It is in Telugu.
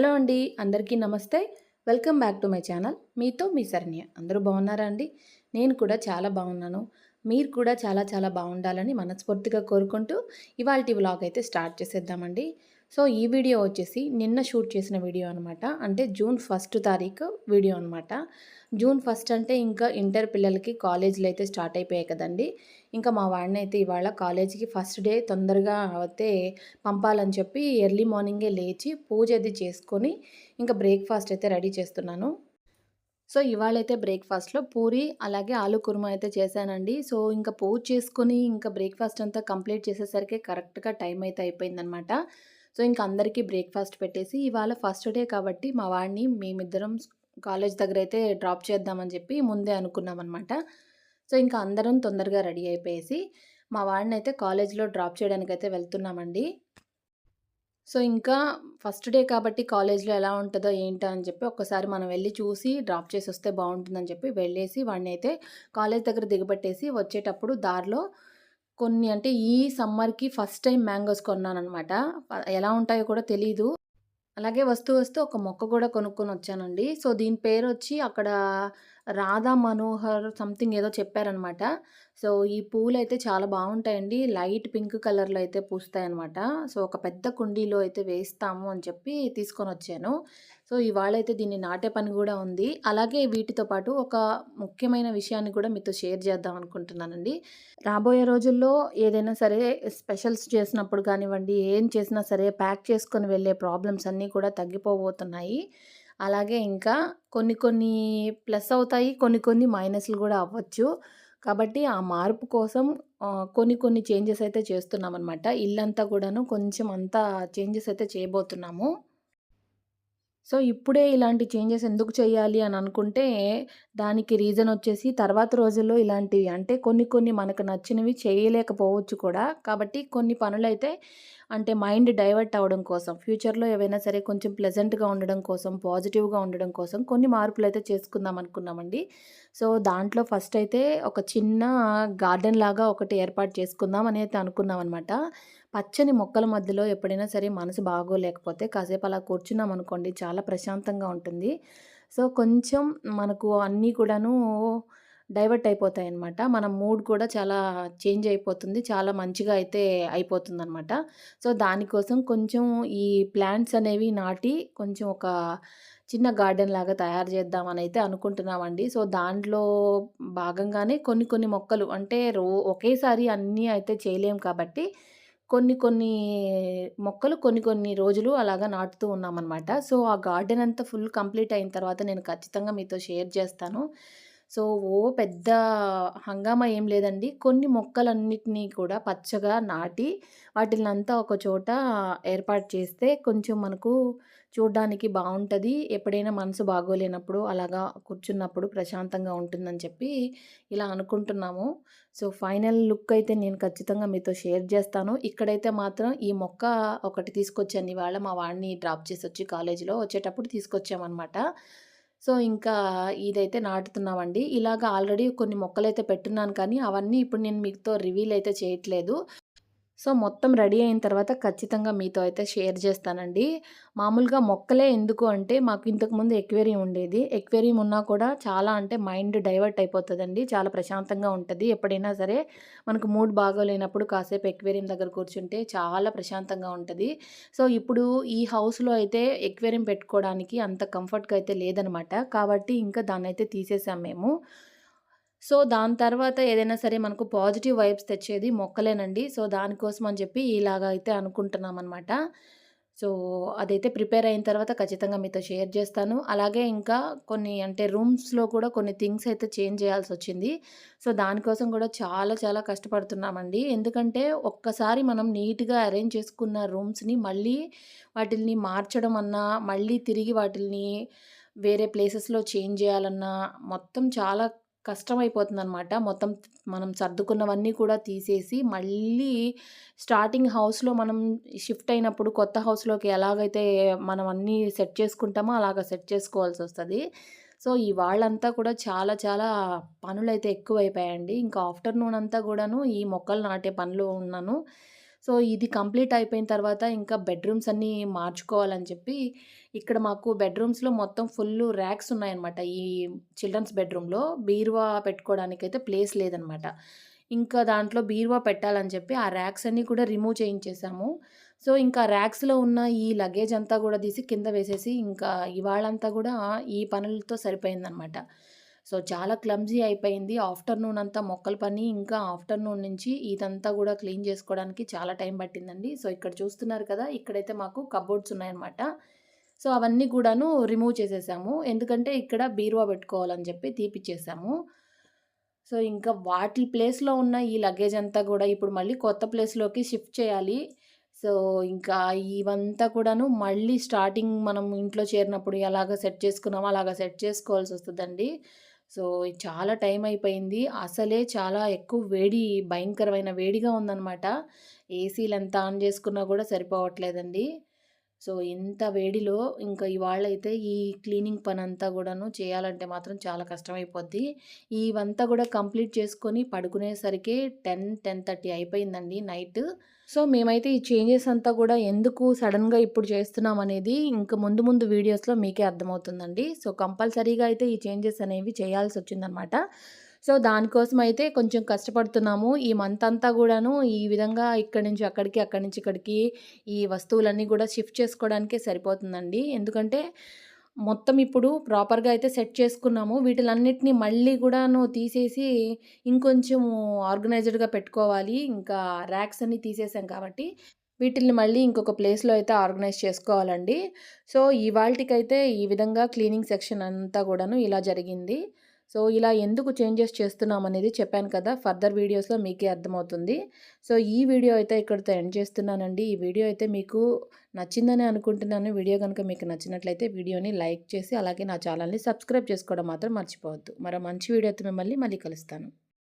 హలో అండి అందరికీ నమస్తే. Welcome back to my channel. మీతో మీ శరణ్య. అందరూ బాగున్నారా అండి? నేను కూడా చాలా బాగున్నాను. మీరు కూడా చాలా చాలా బాగుండాలని మనస్ఫూర్తిగా కోరుకుంటూ ఇవాళ వ్లాగ్ అయితే స్టార్ట్ చేసేద్దామండి. సో ఈ వీడియో వచ్చేసి నిన్న షూట్ చేసిన వీడియో అనమాట అంటే జూన్ ఫస్ట్ తారీఖు వీడియో అనమాట జూన్ ఫస్ట్ అంటే ఇంకా ఇంటర్ పిల్లలకి కాలేజీలు అయితే స్టార్ట్ అయిపోయాయి కదండి. ఇంకా మా వాడిని అయితే ఇవాళ కాలేజీకి ఫస్ట్ డే తొందరగా అయితే పంపాలని చెప్పి ఎర్లీ మార్నింగే లేచి పూజ అది చేసుకొని ఇంకా బ్రేక్ఫాస్ట్ అయితే రెడీ చేస్తున్నాను. సో ఇవాళైతే బ్రేక్ఫాస్ట్లో పూరి అలాగే ఆలు కుర్మా అయితే చేశానండి. సో ఇంకా పూజ చేసుకొని ఇంకా బ్రేక్ఫాస్ట్ అంతా కంప్లీట్ చేసేసరికి కరెక్ట్గా టైం అయితే అయిపోయిందనమాట సో ఇంకా అందరికీ బ్రేక్ఫాస్ట్ పెట్టేసి ఇవాళ ఫస్ట్ డే కాబట్టి మా వాడిని మేమిద్దరం కాలేజ్ దగ్గర అయితే డ్రాప్ చేద్దామని చెప్పి ముందే అనుకున్నాం అనమాట సో ఇంకా అందరం తొందరగా రెడీ అయిపోయేసి మా వాడిని అయితే కాలేజ్లో డ్రాప్ చేయడానికి అయితే వెళ్తున్నామండి. సో ఇంకా ఫస్ట్ డే కాబట్టి కాలేజ్లో ఎలా ఉంటుందో ఏంటో అని చెప్పి ఒక్కసారి మనం వెళ్ళి చూసి డ్రాప్ చేసి వస్తే బాగుంటుందని చెప్పి వెళ్ళేసి వాడిని అయితే కాలేజ్ దగ్గర దిగబెట్టేసి వచ్చేటప్పుడు దారిలో కొన్ని అంటే ఈ సమ్మర్‌కి ఫస్ట్ టైం మ్యాంగోస్ కొన్నాను అనమాట ఎలా ఉంటాయో కూడా తెలీదు. అలాగే వస్తూ వస్తూ ఒక మొక్క కూడా కొనుక్కొని వచ్చానండి. సో, దీని పేరు వచ్చి అక్కడ రాధా మనోహర్ సంథింగ్ ఏదో చెప్పారనమాట. సో, ఈ పూలు అయితే చాలా బాగుంటాయండి. లైట్ పింక్ కలర్‌లో అయితే పూస్తాయన్నమాట సో, ఒక పెద్ద కుండీలో అయితే వేస్తాము అని చెప్పి తీసుకొని వచ్చాను సో, ఇవాళైతే దీన్ని నాటే పని కూడా ఉంది. అలాగే వీటితో పాటు ఒక ముఖ్యమైన విషయాన్ని కూడా మీతో షేర్ చేద్దాం అనుకుంటున్నానండి. రాబోయే రోజుల్లో ఏదైనా సరే స్పెషల్స్ చేసినప్పుడు కానివ్వండి, ఏం చేసినా సరే ప్యాక్ చేసుకొని వెళ్ళే ప్రాబ్లమ్స్ అన్నీ కూడా తగ్గిపోబోతున్నాయి. అలాగే ఇంకా కొన్ని కొన్ని ప్లస్ అవుతాయి. కొన్ని కొన్ని మైనస్‌లు కూడా అవ్వచ్చు. కాబట్టి ఆ మార్పు కోసం కొన్ని కొన్ని చేంజెస్ అయితే చేస్తున్నామనమాట. ఇల్లంతా కూడాను కొంచెం అంతా చేంజెస్ అయితే చేయబోతున్నాము. సో, ఇప్పుడే ఇలాంటి చేంజెస్ ఎందుకు చేయాలి అని అనుకుంటే, దానికి రీజన్ వచ్చేసి తర్వాత రోజుల్లో ఇలాంటివి అంటే కొన్ని కొన్ని మనకు నచ్చినవి చేయలేకపోవచ్చు కూడా. కాబట్టి కొన్ని పనులైతే అంటే మైండ్ డైవర్ట్ అవ్వడం కోసం, ఫ్యూచర్‌లో ఏవైనా సరే కొంచెం ప్లెజెంట్‌గా ఉండడం కోసం, పాజిటివ్‌గా ఉండడం కోసం కొన్ని మార్పులు అయితే చేసుకుందాం అనుకున్నామండి. సో, దాంట్లో ఫస్ట్ అయితే ఒక చిన్న గార్డెన్ లాగా ఒకటి ఏర్పాటు చేసుకుందాం అని అయితే అనుకున్నామనమాట. పచ్చని మొక్కల మధ్యలో ఎప్పుడైనా సరే మనసు బాగోలేకపోతే కాసేపు అలా కూర్చున్నాం అనుకోండి చాలా ప్రశాంతంగా ఉంటుంది. సో, కొంచెం మనకు అన్నీ కూడాను డైవర్ట్ అయిపోతాయి అన్నమాట మన మూడ్ కూడా చాలా చేంజ్ అయిపోతుంది. చాలా మంచిగా అయితే అయిపోతుంది అనమాట సో, దానికోసం కొంచెం ఈ ప్లాంట్స్ అనేవి నాటి కొంచెం ఒక చిన్న గార్డెన్ లాగా తయారు చేద్దామని అయితే అనుకుంటున్నామండి. సో, దాంట్లో భాగంగానే కొన్ని కొన్ని మొక్కలు అంటే రో ఒకేసారి అన్నీ అయితే చేయలేం కాబట్టి కొన్ని కొన్ని మొక్కలు కొన్ని కొన్ని రోజులు అలాగా నాటుతూ ఉన్నామన్నమాట సో, ఆ గార్డెన్ అంతా ఫుల్ కంప్లీట్ అయిన తర్వాత నేను ఖచ్చితంగా మీతో షేర్ చేస్తాను. సో, ఓ పెద్ద హంగామా ఏం లేదండి. కొన్ని మొక్కలన్నిటిని కూడా పచ్చగా నాటి వాటిల్నంతా ఒక చోట ఏర్పాటు చేస్తే కొంచెం మనకు చూడడానికి బాగుంటుంది ఎప్పుడైనా మనసు బాగోలేనప్పుడు అలాగా కూర్చున్నప్పుడు ప్రశాంతంగా ఉంటుందని చెప్పి ఇలా అనుకుంటున్నాము. సో, ఫైనల్ లుక్ అయితే నేను ఖచ్చితంగా మీతో షేర్ చేస్తాను. ఇక్కడైతే మాత్రం ఈ మొక్క ఒకటి తీసుకొచ్చాను ఇవాళ మా వాడిని డ్రాప్ వచ్చి కాలేజీలో వచ్చేటప్పుడు తీసుకొచ్చామన్నమాట సో, ఇంకా ఇదైతే నాటుతున్నామండి. ఇలాగ ఆల్రెడీ కొన్ని మొక్కలు అయితే పెట్టున్నాను కానీ అవన్నీ ఇప్పుడు నేను మీతో రివీల్ అయితే చేయట్లేదు. సో, మొత్తం రెడీ అయిన తర్వాత ఖచ్చితంగా మీతో అయితే షేర్ చేస్తానండి. మామూలుగా మొక్కలే ఎందుకు అంటే మాకు ఇంతకుముందు ఎక్వేరియం ఉండేది. ఎక్వేరియం ఉన్నా కూడా చాలా అంటే మైండ్ డైవర్ట్ అయిపోతుందండి. చాలా ప్రశాంతంగా ఉంటుంది ఎప్పుడైనా సరే మనకు మూడ్ బాగోలేనప్పుడు కాసేపు ఎక్వేరియం దగ్గర కూర్చుంటే చాలా ప్రశాంతంగా ఉంటుంది సో, ఇప్పుడు ఈ హౌస్‌లో అయితే ఎక్వేరియం పెట్టుకోవడానికి అంత కంఫర్ట్‌గా అయితే లేదనమాట. కాబట్టి ఇంకా దాన్నైతే తీసేసాం మేము. సో, దాని తర్వాత ఏదైనా సరే మనకు పాజిటివ్ వైబ్స్ తెచ్చేది మొక్కలేనండి. సో, దానికోసం అని చెప్పి ఇలాగ అయితే అనుకుంటున్నామనమాట. సో, అదైతే ప్రిపేర్ అయిన తర్వాత ఖచ్చితంగా మీతో షేర్ చేస్తాను. అలాగే ఇంకా కొన్ని అంటే రూమ్స్‌లో కూడా కొన్ని థింగ్స్ అయితే చేంజ్ చేయాల్సి వచ్చింది సో, దానికోసం కూడా చాలా చాలా కష్టపడుతున్నామండి. ఎందుకంటే ఒక్కసారి మనం నీట్‌గా అరేంజ్ చేసుకున్న రూమ్స్‌ని మళ్ళీ వాటిని మార్చడం అన్నా, మళ్ళీ తిరిగి వాటిని వేరే ప్లేసెస్‌లో చేంజ్ చేయాలన్నా మొత్తం చాలా కష్టమైపోతుందనమాట. మొత్తం మనం సర్దుకున్నవన్నీ కూడా తీసేసి మళ్ళీ స్టార్టింగ్ హౌస్‌లో మనం షిఫ్ట్ అయినప్పుడు కొత్త హౌస్‌లోకి ఎలాగైతే మనం అన్నీ సెట్ చేసుకుంటామో అలాగా సెట్ చేసుకోవాల్సి వస్తుంది సో, ఈ వాళ్ళంతా కూడా చాలా చాలా పనులైతే ఎక్కువైపోయాయండి. ఇంకా ఆఫ్టర్‌నూన్ అంతా కూడాను ఈ మొక్కలు నాటే పనులు ఉన్నాను. సో ఇది కంప్లీట్ అయిపోయిన తర్వాత ఇంకా బెడ్రూమ్స్ అన్నీ మార్చుకోవాలని చెప్పి ఇక్కడ మాకు బెడ్రూమ్స్లో మొత్తం ఫుల్ ర్యాక్స్ ఉన్నాయన్నమాట. ఈ చిల్డ్రన్స్ బెడ్రూమ్లో బీరువా పెట్టుకోవడానికైతే ప్లేస్ లేదనమాట ఇంకా దాంట్లో బీరువా పెట్టాలని చెప్పి ఆ ర్యాక్స్ అన్నీ కూడా రిమూవ్ చేయించేసాము. సో ఇంకా ర్యాక్స్లో ఉన్న ఈ లగేజ్ అంతా కూడా తీసి కింద వేసేసి ఇంకా ఇవాళంతా కూడా ఈ పనులతో సరిపోయిందనమాట సో చాలా క్లమ్జీ అయిపోయింది. ఆఫ్టర్నూన్ అంతా మొక్కల పని ఇంకా ఆఫ్టర్నూన్ నుంచి ఇదంతా కూడా క్లీన్ చేసుకోవడానికి చాలా టైం పట్టిందండి. సో ఇక్కడ చూస్తున్నారు కదా ఇక్కడైతే మాకు కబోర్డ్స్ ఉన్నాయన్నమాట. సో అవన్నీ కూడాను రిమూవ్ చేసేసాము. ఎందుకంటే ఇక్కడ బీరువా పెట్టుకోవాలని చెప్పి తీపిచ్చేసాము. సో ఇంకా వాటి ప్లేస్లో ఉన్న ఈ లగేజ్ అంతా కూడా ఇప్పుడు మళ్ళీ కొత్త ప్లేస్లోకి షిఫ్ట్ చేయాలి. సో ఇంకా ఇవంతా కూడాను మళ్ళీ స్టార్టింగ్ మనం ఇంట్లో చేరినప్పుడు ఎలాగ సెట్ చేసుకున్నామో అలాగ సెట్ చేసుకోవాల్సి వస్తుందండి. సో చాలా టైం అయిపోయింది. అసలే చాలా ఎక్కువ వేడి భయంకరమైన వేడిగా ఉందన్నమాట. ఏసీలు ఎంత ఆన్ చేసుకున్నా కూడా సరిపోవట్లేదండి. సో ఇంత వేడిలో ఇంకా ఇవాళ అయితే ఈ క్లీనింగ్ పని అంతా కూడాను చేయాలంటే మాత్రం చాలా కష్టమైపోద్ది. ఇవంతా కూడా కంప్లీట్ చేసుకొని పడుకునేసరికి టెన్ టెన్ థర్టీ అయిపోయిందండి నైట్. సో మేమైతే ఈ చేంజెస్ అంతా కూడా ఎందుకు సడన్గా ఇప్పుడు చేస్తున్నాం అనేది ఇంకా ముందు ముందు వీడియోస్లో మీకే అర్థమవుతుందండి. సో కంపల్సరీగా అయితే ఈ చేంజెస్ అనేవి చేయాల్సి వచ్చిందనమాట సో దానికోసం అయితే కొంచెం కష్టపడుతున్నాము. ఈ మంత్ అంతా కూడాను ఈ విధంగా ఇక్కడి నుంచి అక్కడికి అక్కడి నుంచి ఇక్కడికి ఈ వస్తువులన్నీ కూడా షిఫ్ట్ చేసుకోవడానికే సరిపోతుందండి. ఎందుకంటే మొత్తం ఇప్పుడు ప్రాపర్గా అయితే సెట్ చేసుకున్నాము. వీటిలన్నిటిని మళ్ళీ కూడాను తీసేసి ఇంకొంచెం ఆర్గనైజ్డ్గా పెట్టుకోవాలి. ఇంకా ర్యాక్స్ అన్ని తీసేసాం కాబట్టి వీటిల్ని మళ్ళీ ఇంకొక ప్లేస్లో అయితే ఆర్గనైజ్ చేసుకోవాలండి. సో ఇవాళకైతే ఈ విధంగా క్లీనింగ్ సెక్షన్ అంతా కూడాను ఇలా జరిగింది. సో ఇలా ఎందుకు చేంజెస్ చేస్తున్నాం అనేది చెప్పాను కదా ఫర్దర్ వీడియోస్లో మీకే అర్థమవుతుంది. సో ఈ వీడియో అయితే ఇక్కడితో ఎండ్ చేస్తున్నానండి. ఈ వీడియో అయితే మీకు నచ్చిందని అనుకుంటున్నాను. వీడియో కనుక మీకు నచ్చినట్లయితే వీడియోని లైక్ చేసి అలాగే నా ఛానల్ని సబ్స్క్రైబ్ చేసుకోవడం మాత్రం మర్చిపోవద్దు. మరో మంచి వీడియోతో మిమ్మల్ని మళ్ళీ కలుస్తాను.